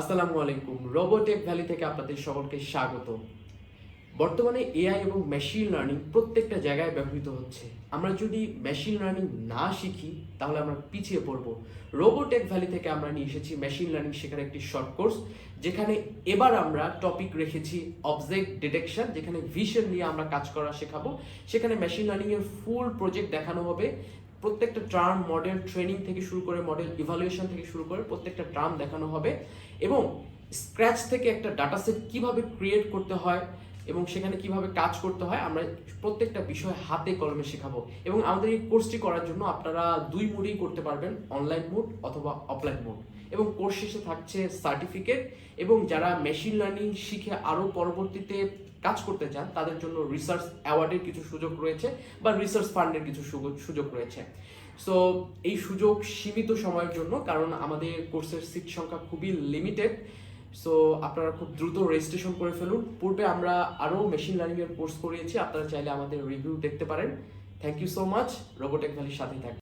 আসসালামু আলাইকুম। রোবোটেক ভ্যালি থেকে আপনাদের সকলকে স্বাগত। বর্তমানে এআই এবং মেশিন লার্নিং প্রত্যেকটা জায়গায় ব্যবহৃত হচ্ছে। আমরা যদি মেশিন লার্নিং না শিখি, তাহলে আমরা পিছিয়ে পড়ব। রোবোটেক ভ্যালি থেকে আমরা নিয়ে এসেছি মেশিন লার্নিং শেখার একটি শর্ট কোর্স, যেখানে এবার আমরা টপিক রেখেছি অবজেক্ট ডিটেকশন, যেখানে ভিশন নিয়ে আমরা কাজ করা শেখাবো। সেখানে মেশিন লার্নিং এর ফুল প্রজেক্ট দেখানো হবে। প্রত্যেকটা টার্ম মডেল ট্রেনিং থেকে শুরু করে মডেল ইভালুয়েশন থেকে শুরু করে প্রত্যেকটা টার্ম দেখানো হবে এবং স্ক্র্যাচ থেকে একটা ডাটা সেট কীভাবে ক্রিয়েট করতে হয় এবং সেখানে কীভাবে কাজ করতে হয়, আমরা প্রত্যেকটা বিষয় হাতে কলমে শেখাবো। এবং আমাদের এই কোর্সটি করার জন্য আপনারা দুই মোডেই করতে পারবেন অনলাইন মোড অথবা অফলাইন মোড এবং কোর্স শেষে থাকছে সার্টিফিকেট এবং যারা মেশিন লার্নিং শিখে আরও পরবর্তীতে কাজ করতে চান, তাদের জন্য রিসার্চ অ্যাওয়ার্ডের কিছু সুযোগ রয়েছে বা রিসার্চ ফান্ডের কিছু সুযোগ- রয়েছে। সো এই সুযোগ সীমিত সময়ের জন্য, কারণ আমাদের কোর্সের সিট সংখ্যা খুবই লিমিটেড সো আপনারা খুব দ্রুত রেজিস্ট্রেশন করে ফেলুন। পূর্বে আমরা আরও মেশিন লার্নিংয়ের কোর্স করিয়েছি, আপনারা চাইলে আমাদের রিভিউ দেখতে পারেন। Thank you so much Robotech ভ্যালির সাথেই থাকবেন।